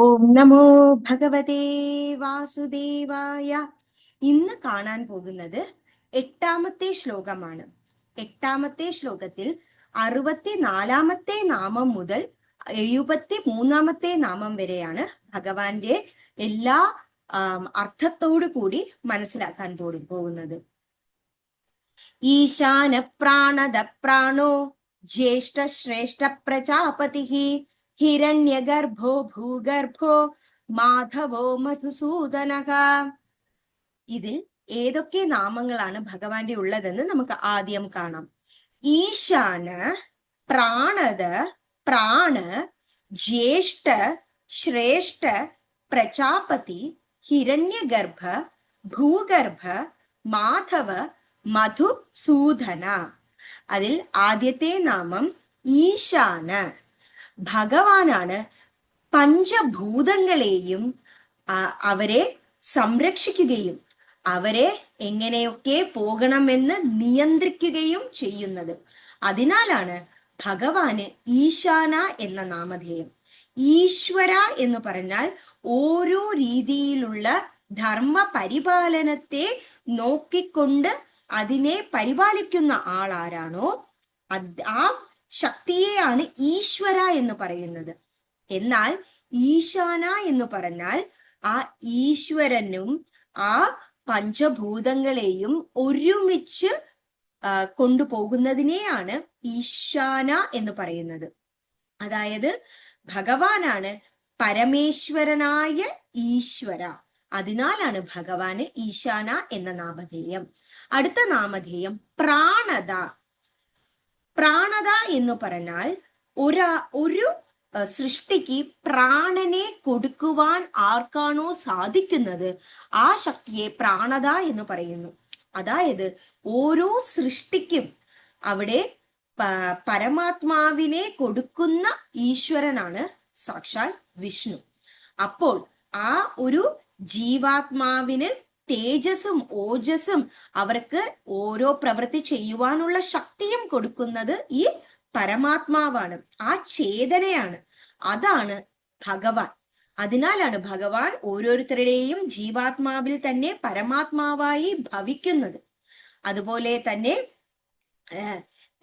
ഓം നമോ ഭഗവതേ വാസുദേവായ. ഇന്ന് കാണാൻ പോകുന്നത് എട്ടാമത്തെ ശ്ലോകമാണ്. എട്ടാമത്തെ ശ്ലോകത്തിൽ അറുപത്തി നാലാമത്തെ നാമം മുതൽ എഴുപത്തി മൂന്നാമത്തെ നാമം വരെയാണ് ഭഗവാന്റെ എല്ലാ അർത്ഥത്തോടു കൂടി മനസ്സിലാക്കാൻ പോകും പോകുന്നത്. ഈശാന പ്രാണദ പ്രാണോ ജ്യേഷ്ഠ ശ്രേഷ്ഠ പ്രജാപതി ഹിരണ്യഗർഭോ ഭൂഗർഭോ മാധവോ മധുസൂദനക. ഇതിൽ ഏതൊക്കെ നാമങ്ങളാണ് ഭഗവാന്റെ ഉള്ളതെന്ന് നമുക്ക് ആദ്യം കാണാം. ഈശാന പ്രാണത പ്രാണ ജ്യേഷ്ഠ ശ്രേഷ്ഠ പ്രജാപതി ഹിരണ്യഗർഭ ഭൂഗർഭ മാധവ മധുസൂദന. അതിൽ ആദ്യത്തെ നാമം ഈശാന. ഭഗവാനാണ് പഞ്ചഭൂതങ്ങളെയും അവരെ സംരക്ഷിക്കുകയും അവരെ എങ്ങനെയൊക്കെ പോകണമെന്ന് നിയന്ത്രിക്കുകയും ചെയ്യുന്നത്. അതിനാലാണ് ഭഗവാന് ഈശാന എന്ന നാമധേയം. ഈശ്വര എന്ന് പറഞ്ഞാൽ ഓരോ രീതിയിലുള്ള ധർമ്മ പരിപാലനത്തെ നോക്കിക്കൊണ്ട് അതിനെ പരിപാലിക്കുന്ന ആളാരാണോ ആ ശക്തിയെയാണ് ഈശ്വര എന്ന് പറയുന്നത്. എന്നാൽ ഈശാന എന്ന് പറഞ്ഞാൽ ആ ഈശ്വരനും ആ പഞ്ചഭൂതങ്ങളെയും ഒരുമിച്ച് കൊണ്ടുപോകുന്നതിനെയാണ് ഈശാന എന്ന് പറയുന്നത്. അതായത് ഭഗവാനാണ് പരമേശ്വരനായ ഈശ്വര. അതിനാലാണ് ഭഗവാന് ഈശാന എന്ന നാമധേയം. അടുത്ത നാമധേയം പ്രാണത. പ്രാണത എന്ന് പറഞ്ഞാൽ ഒരാ ഒരു സൃഷ്ടിക്ക് പ്രാണനെ കൊടുക്കുവാൻ ആർക്കാണോ സാധിക്കുന്നത്? ആ ശക്തിയെ പ്രാണത എന്ന് പറയുന്നു. അതായത് ഓരോ സൃഷ്ടിക്കും അവിടെ പരമാത്മാവിനെ കൊടുക്കുന്ന ഈശ്വരനാണ് സാക്ഷാൽ വിഷ്ണു. അപ്പോൾ ആ ഒരു ജീവാത്മാവിന് തേജസ്സും ഓജസ്സും അവർക്ക് ഓരോ പ്രവൃത്തി ചെയ്യുവാനുള്ള ശക്തിയും കൊടുക്കുന്നത് ഈ പരമാത്മാവാണ് ആ ചേതനയാണ്. അതാണ് ഭഗവാൻ. അതിനാലാണ് ഭഗവാൻ ഓരോരുത്തരുടെയും ജീവാത്മാവിൽ തന്നെ പരമാത്മാവായി ഭവിക്കുന്നത്. അതുപോലെ തന്നെ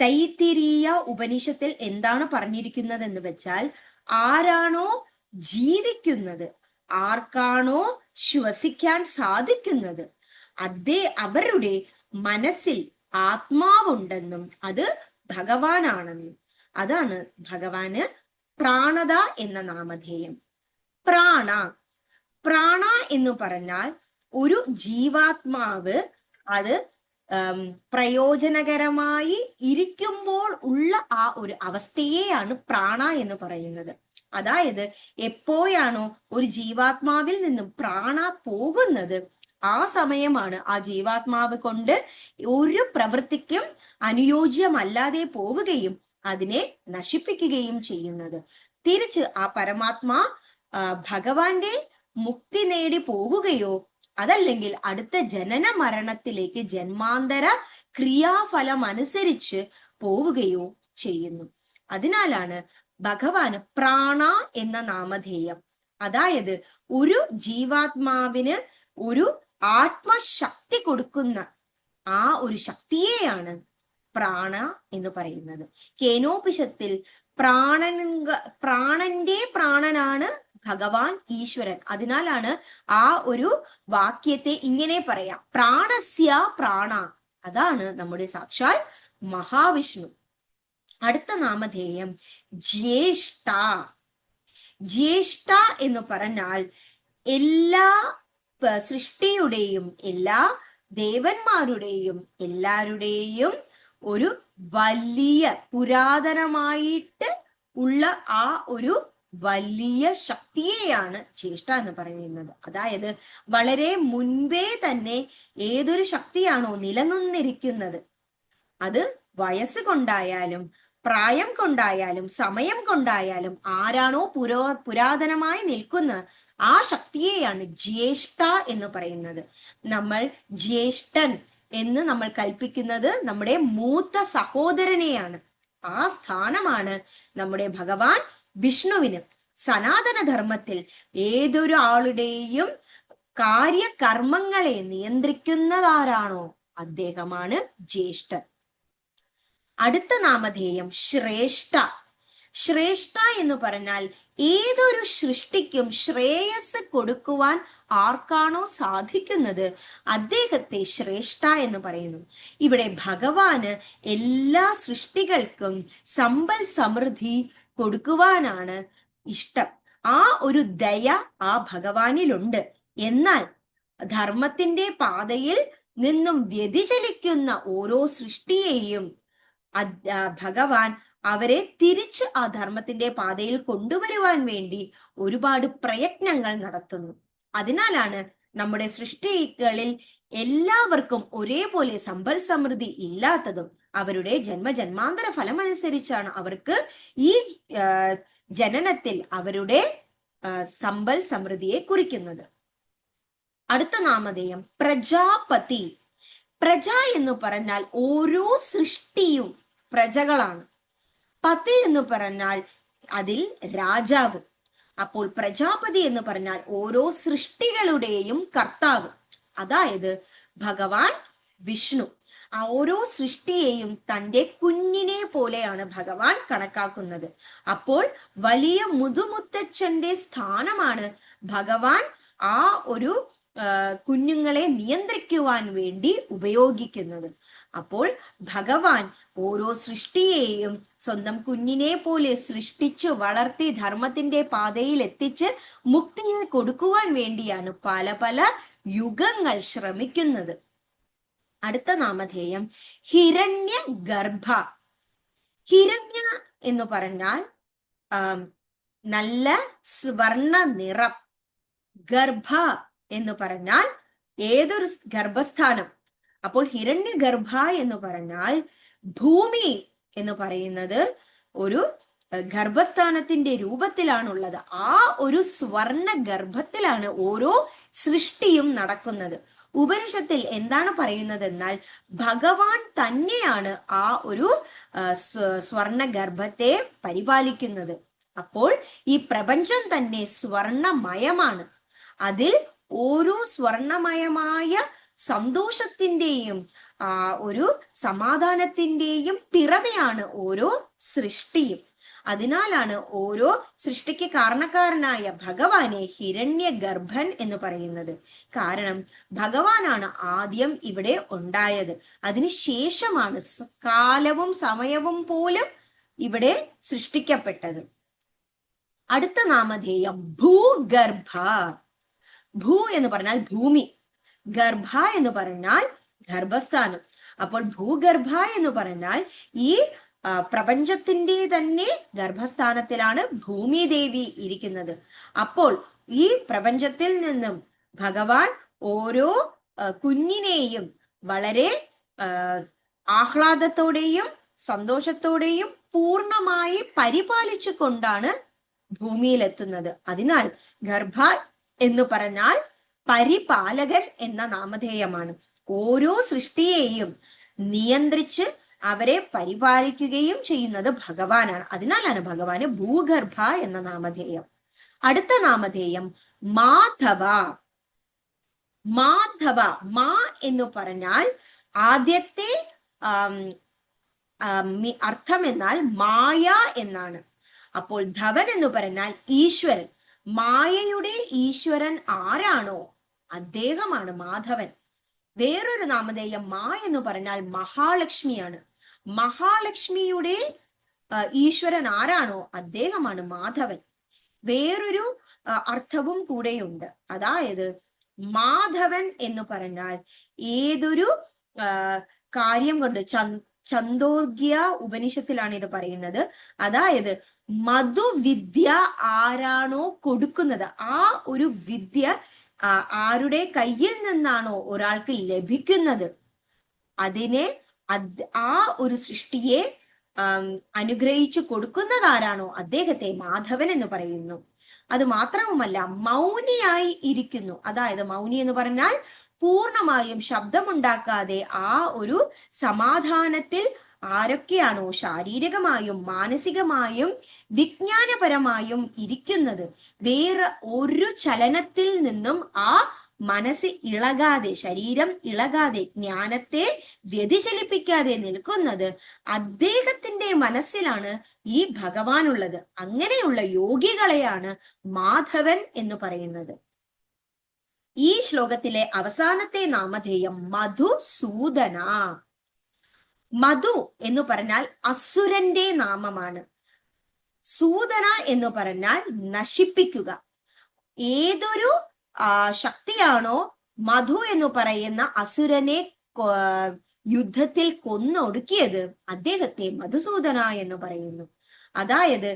തൈത്തിരീയ ഉപനിഷത്തിൽ എന്താണ് പറഞ്ഞിരിക്കുന്നത് എന്ന് വെച്ചാൽ ആരാണോ ജീവിക്കുന്നത് ആർക്കാണോ ശ്വസിക്കാൻ സാധിക്കുന്നത്? അതേ അവരുടെ മനസ്സിൽ ആത്മാവുണ്ടെന്നും അത് ഭഗവാനാണെന്നും. അതാണ് ഭഗവാന് പ്രാണത എന്ന നാമധേയം. പ്രാണ. പ്രാണ എന്ന് പറഞ്ഞാൽ ഒരു ജീവാത്മാവ് അത് പ്രയോജനകരമായി ഇരിക്കുമ്പോൾ ഉള്ള ആ ഒരു അവസ്ഥയെയാണ് പ്രാണ എന്ന് പറയുന്നത്. അതായത് എപ്പോഴാണോ ഒരു ജീവാത്മാവിൽ നിന്നും പ്രാണ പോകുന്നത് ആ സമയമാണ് ആ ജീവാത്മാവ് കൊണ്ട് ഒരു പ്രവൃത്തിക്കും അനുയോജ്യമല്ലാതെ പോവുകയും അതിനെ നശിപ്പിക്കുകയും ചെയ്യുന്നത്. തിരിച്ച് ആ പരമാത്മാ ഭഗവാന്റെ മുക്തി നേടി പോകുകയോ അതല്ലെങ്കിൽ അടുത്ത ജനന മരണത്തിലേക്ക് ജന്മാന്തര ക്രിയാഫലം അനുസരിച്ച് പോവുകയോ ചെയ്യുന്നു. അതിനാലാണ് ഭഗവാന് പ്രാണ എന്ന നാമധേയം. അതായത് ഒരു ജീവാത്മാവിന് ഒരു ആത്മശക്തി കൊടുക്കുന്ന ആ ഒരു ശക്തിയെയാണ് പ്രാണ എന്ന് പറയുന്നത്. കേനോപിഷത്തിൽ പ്രാണൻ പ്രാണന്റെ പ്രാണനാണ് ഭഗവാൻ ഈശ്വരൻ. അതിനാലാണ് ആ ഒരു വാക്യത്തെ ഇങ്ങനെ പറയാം. പ്രാണസ്യ പ്രാണ. അതാണ് നമ്മുടെ സാക്ഷാൽ മഹാവിഷ്ണു. അടുത്ത നാമധേയം ജ്യേഷ്ഠ. ജ്യേഷ്ഠ എന്ന് പറഞ്ഞാൽ എല്ലാ സൃഷ്ടിയുടെയും എല്ലാ ദേവന്മാരുടെയും എല്ലാവരുടെയും ഒരു വലിയ പുരാതനമായിട്ട് ഉള്ള ആ ഒരു വലിയ ശക്തിയെയാണ് ജ്യേഷ്ഠ എന്ന് പറയുന്നത്. അതായത് വളരെ മുൻപേ തന്നെ ഏതൊരു ശക്തിയാണോ നിലനിന്നിരിക്കുന്നത് അത് വയസ്സ് കൊണ്ടായാലും പ്രായം കൊണ്ടായാലും സമയം കൊണ്ടായാലും ആരാണോ പുരോ പുരാതനമായി നിൽക്കുന്ന ആ ശക്തിയെയാണ് ജ്യേഷ്ഠ എന്ന് പറയുന്നത്. നമ്മൾ ജ്യേഷ്ഠൻ എന്ന് നമ്മൾ കൽപ്പിക്കുന്നത് നമ്മുടെ മൂത്ത സഹോദരനെയാണ്. ആ സ്ഥാനമാണ് നമ്മുടെ ഭഗവാൻ വിഷ്ണുവിന്. സനാതന ധർമ്മത്തിൽ ഏതൊരു ആളുടെയും കാര്യകർമ്മങ്ങളെ നിയന്ത്രിക്കുന്നതാരാണോ അദ്ദേഹമാണ് ജ്യേഷ്ഠൻ. അടുത്ത നാമധേയം ശ്രേഷ്ഠ. ശ്രേഷ്ഠ എന്ന് പറഞ്ഞാൽ ഏതൊരു സൃഷ്ടിക്കും ശ്രേയസ് കൊടുക്കുവാൻ ആർക്കാണോ സാധിക്കുന്നത്? അദ്ദേഹത്തെ ശ്രേഷ്ഠ എന്ന് പറയുന്നു. ഇവിടെ ഭഗവാന് എല്ലാ സൃഷ്ടികൾക്കും സമ്പൽ സമൃദ്ധി കൊടുക്കുവാനാണ് ഇഷ്ടം. ആ ഒരു ദയ ആ ഭഗവാനിലുണ്ട്. എന്നാൽ ധർമ്മത്തിന്റെ പാതയിൽ നിന്നും വ്യതിചലിക്കുന്ന ഓരോ സൃഷ്ടിയെയും ഭഗവാൻ അവരെ തിരിച്ച് ആ ധർമ്മത്തിന്റെ പാതയിൽ കൊണ്ടുവരുവാൻ വേണ്ടി ഒരുപാട് പ്രയത്നങ്ങൾ നടത്തുന്നു. അതിനാലാണ് നമ്മുടെ സൃഷ്ടികളിൽ എല്ലാവർക്കും ഒരേപോലെ സമ്പൽ സമൃദ്ധി ഇല്ലാത്തതും അവരുടെ ജന്മജന്മാന്തര ഫലമനുസരിച്ചാണ് അവർക്ക് ഈ ജനനത്തിൽ അവരുടെ സമ്പൽ സമൃദ്ധിയെ കുറിക്കുന്നത്. അടുത്ത നാമധേയം പ്രജാപതി. പ്രജ എന്ന് പറഞ്ഞാൽ ഓരോ സൃഷ്ടിയും പ്രജകളാണ്. പതി എന്ന് പറഞ്ഞാൽ അതിൽ രാജാവ്. അപ്പോൾ പ്രജാപതി എന്ന് പറഞ്ഞാൽ ഓരോ സൃഷ്ടികളുടെയും കർത്താവ്. അതായത് ഭഗവാൻ വിഷ്ണു. ആ ഓരോ സൃഷ്ടിയെയും തന്റെ കുഞ്ഞിനെ പോലെയാണ് ഭഗവാൻ കണക്കാക്കുന്നത്. അപ്പോൾ വലിയ മുതുമുത്തച്ഛന്റെ സ്ഥാനമാണ് ഭഗവാൻ ആ ഒരു കുഞ്ഞുങ്ങളെ നിയന്ത്രിക്കുവാൻ വേണ്ടി ഉപയോഗിക്കുന്നത്. അപ്പോൾ ഭഗവാൻ ഓരോ സൃഷ്ടിയെയും സ്വന്തം കുഞ്ഞിനെ പോലെ സൃഷ്ടിച്ചു വളർത്തി ധർമ്മത്തിന്റെ പാതയിൽ എത്തിച്ച് മുക്തിയെ കൊടുക്കുവാൻ വേണ്ടിയാണ് പല പല യുഗങ്ങൾ ശ്രമിക്കുന്നത്. അടുത്ത നാമധേയം ഹിരണ്യ ഗർഭ ഹിരണ്യ എന്ന് പറഞ്ഞാൽ നല്ല സ്വർണ നിറം. ഗർഭ എന്ന് പറഞ്ഞാൽ ഏതൊരു ഗർഭസ്ഥാനം? അപ്പോൾ ഹിരണ്യ ഗർഭ എന്ന് പറഞ്ഞാൽ ഭൂമി എന്ന് പറയുന്നത് ഒരു ഗർഭസ്ഥാനത്തിന്റെ രൂപത്തിലാണുള്ളത്. ആ ഒരു സ്വർണ ഗർഭത്തിലാണ് ഓരോ സൃഷ്ടിയും നടക്കുന്നത്. ഉപനിഷത്തിൽ എന്താണ് പറയുന്നത് എന്നാൽ ഭഗവാൻ തന്നെയാണ് ആ ഒരു സ്വർണ ഗർഭത്തെ പരിപാലിക്കുന്നത്. അപ്പോൾ ഈ പ്രപഞ്ചം തന്നെ സ്വർണമയമാണ്. അതിൽ ഓരോ സ്വർണമയമായ സന്തോഷത്തിന്റെയും ആ ഒരു സമാധാനത്തിന്റെയും പിറവയാണ് ഓരോ സൃഷ്ടിയും. അതിനാലാണ് ഓരോ സൃഷ്ടിക്ക് കാരണക്കാരനായ ഭഗവാനെ ഹിരണ്യ ഗർഭൻ എന്ന് പറയുന്നത്. കാരണം ഭഗവാനാണ് ആദ്യം ഇവിടെ ഉണ്ടായത്. അതിനുശേഷമാണ് ശേഷമാണ് കാലവും സമയവും പോലും ഇവിടെ സൃഷ്ടിക്കപ്പെട്ടത്. അടുത്ത നാമധേയം ഭൂഗർഭ. ഭൂ എന്ന് പറഞ്ഞാൽ ഭൂമി ഗർഭ എന്ന് പറഞ്ഞാൽ ഗർഭസ്ഥാനം. അപ്പോൾ ഭൂഗർഭ എന്ന് പറഞ്ഞാൽ ഈ പ്രപഞ്ചത്തിന്റെ തന്നെ ഗർഭസ്ഥാനത്തിലാണ് ഭൂമി ദേവി ഇരിക്കുന്നത്. അപ്പോൾ ഈ പ്രപഞ്ചത്തിൽ നിന്നും ഭഗവാൻ ഓരോ കുഞ്ഞിനെയും വളരെ ആഹ്ലാദത്തോടെയും സന്തോഷത്തോടെയും പൂർണമായി പരിപാലിച്ചു കൊണ്ടാണ് ഭൂമിയിലെത്തുന്നത്. അതിനാൽ ഗർഭ എന്ന് പറഞ്ഞാൽ പരിപാലകൻ എന്ന നാമധേയമാണ്. ഓരോ സൃഷ്ടിയെയും നിയന്ത്രിച്ച് അവരെ പരിപാലിക്കുകയും ചെയ്യുന്നത് ഭഗവാനാണ്. അതിനാലാണ് ഭഗവാന് ഭൂഗർഭ എന്ന നാമധേയം. അടുത്ത നാമധേയം മാധവ. മാധവ മാ എന്ന് പറഞ്ഞാൽ ആദ്യത്തെ അർത്ഥം എന്നാൽ മായ എന്നാണ്. അപ്പോൾ ധവൻ എന്ന് പറഞ്ഞാൽ ഈശ്വരൻ. മായയുടെ ഈശ്വരൻ ആരാണോ? അദ്ദേഹമാണ് മാധവൻ. വേറൊരു നാമധേയം മാ എന്ന് പറഞ്ഞാൽ മഹാലക്ഷ്മിയാണ്. മഹാലക്ഷ്മിയുടെ ഈശ്വരൻ ആരാണോ? അദ്ദേഹമാണ് മാധവൻ. വേറൊരു അർത്ഥവും കൂടെയുണ്ട്. അതായത് മാധവൻ എന്ന് പറഞ്ഞാൽ ഏതൊരു കാര്യം കൊണ്ട് ചന്ദോർഗ്യ ഉപനിഷത്തിലാണ് ഇത് പറയുന്നത്. അതായത് മധുവിദ്യ ആരാണോ കൊടുക്കുന്നത്? ആ ഒരു വിദ്യ ആരുടെ കയ്യിൽ നിന്നാണോ ഒരാൾക്ക് ലഭിക്കുന്നത്? അതിനെ ആ ഒരു സൃഷ്ടിയെ അനുഗ്രഹിച്ചു കൊടുക്കുന്നത് ആരാണോ? അദ്ദേഹത്തെ മാധവൻ എന്ന് പറയുന്നു. അത് മാത്രവുമല്ല മൗനിയായി ഇരിക്കുന്നു. അതായത് മൗനി എന്ന് പറഞ്ഞാൽ പൂർണമായും ശബ്ദമുണ്ടാക്കാതെ ആ ഒരു സമാധാനത്തിൽ ആരൊക്കെയാണോ? ശാരീരികമായും മാനസികമായും വിജ്ഞാനപരമായും ഇരിക്കുന്നത്. വേറെ ഒരു ചലനത്തിൽ നിന്നും ആ മനസ്സ് ഇളകാതെ ശരീരം ഇളകാതെ ജ്ഞാനത്തെ വ്യതിചലിപ്പിക്കാതെ നിൽക്കുന്നത് അദ്ദേഹത്തിന്റെ മനസ്സിലാണ് ഈ ഭഗവാനുള്ളത്. അങ്ങനെയുള്ള യോഗികളെയാണ് മാധവൻ എന്ന് പറയുന്നത്. ഈ ശ്ലോകത്തിലെ അവസാനത്തെ നാമധേയം മധുസൂദന മധു എന്ന് പറഞ്ഞാൽ അസുരന്റെ നാമമാണ്. സൂദന എന്ന് പറഞ്ഞാൽ നശിപ്പിക്കുക. ഏതൊരു ശക്തിയാണോ മധു എന്ന് പറയുന്ന അസുരനെ യുദ്ധത്തിൽ കൊന്നൊടുക്കിയത് അദ്ദേഹത്തെ മധുസൂദന എന്ന് പറയുന്നു. അതായത്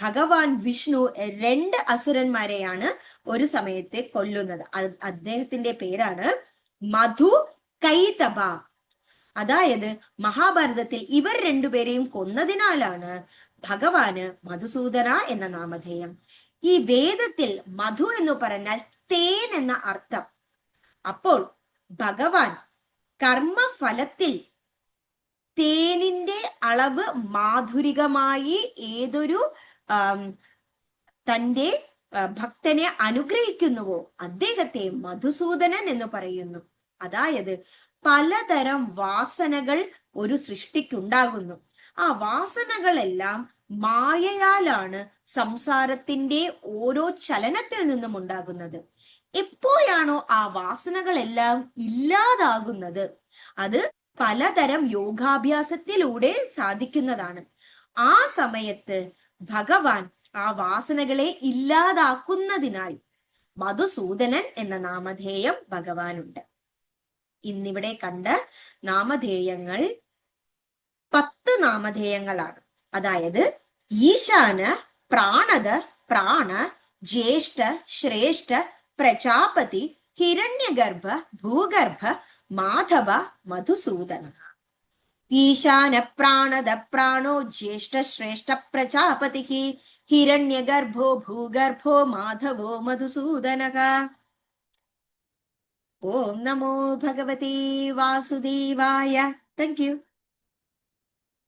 ഭഗവാൻ വിഷ്ണു രണ്ട് അസുരന്മാരെയാണ് ഒരു സമയത്തെ കൊല്ലുന്നത്. അദ്ദേഹത്തിന്റെ പേരാണ് മധു കൈതബ അതായത് മഹാഭാരതത്തിൽ ഇവർ രണ്ടുപേരെയും കൊന്നതിനാലാണ് ഭഗവാന് മധുസൂദന എന്ന നാമധേയം. ഈ വേദത്തിൽ മധു എന്ന് പറഞ്ഞാൽ തേൻ എന്ന അർത്ഥം. അപ്പോൾ ഭഗവാൻ കർമ്മഫലത്തിൽ തേനിന്റെ അളവ് മാധുരികമായി ഏതൊരു തന്റെ ഭക്തനെ അനുഗ്രഹിക്കുന്നുവോ അദ്ദേഹത്തെ മധുസൂദനൻ എന്ന് പറയുന്നു. അതായത് പലതരം വാസനകൾ ഒരു സൃഷ്ടിക്കുണ്ടാകുന്നു. ആ വാസനകളെല്ലാം മായയാലാണ് സംസാരത്തിന്റെ ഓരോ ചലനത്തിൽ നിന്നും ഉണ്ടാകുന്നത്. എപ്പോഴാണോ ആ വാസനകളെല്ലാം ഇല്ലാതാകുന്നത് അത് പലതരം യോഗാഭ്യാസത്തിലൂടെ സാധിക്കുന്നതാണ്. ആ സമയത്ത് ഭഗവാൻ ആ വാസനകളെ ഇല്ലാതാക്കുന്നതിനാൽ മധുസൂദനൻ എന്ന നാമധേയം ഭഗവാനുണ്ട്. ഇന്നിവിടെ കണ്ട നാമധേയങ്ങൾ പത്ത് നാമധേയങ്ങളാണ്. അതായത് ഈശാന പ്രാണത പ്രാണ ജ്യേഷ്ഠ ശ്രേഷ്ഠ പ്രജാപതി ഹിരണ്യഗർഭ ഭൂഗർഭ മാധവ മധുസൂദന. ഈശാന പ്രാണത പ്രാണോ ജ്യേഷ്ഠ ശ്രേഷ്ഠ പ്രജാപതി ഹിരണ്യഗർഭോ ഭൂഗർഭോ മാധവോ മധുസൂദനക. ഓം നമോ ഭഗവതി വാസുദേവായ. Thank you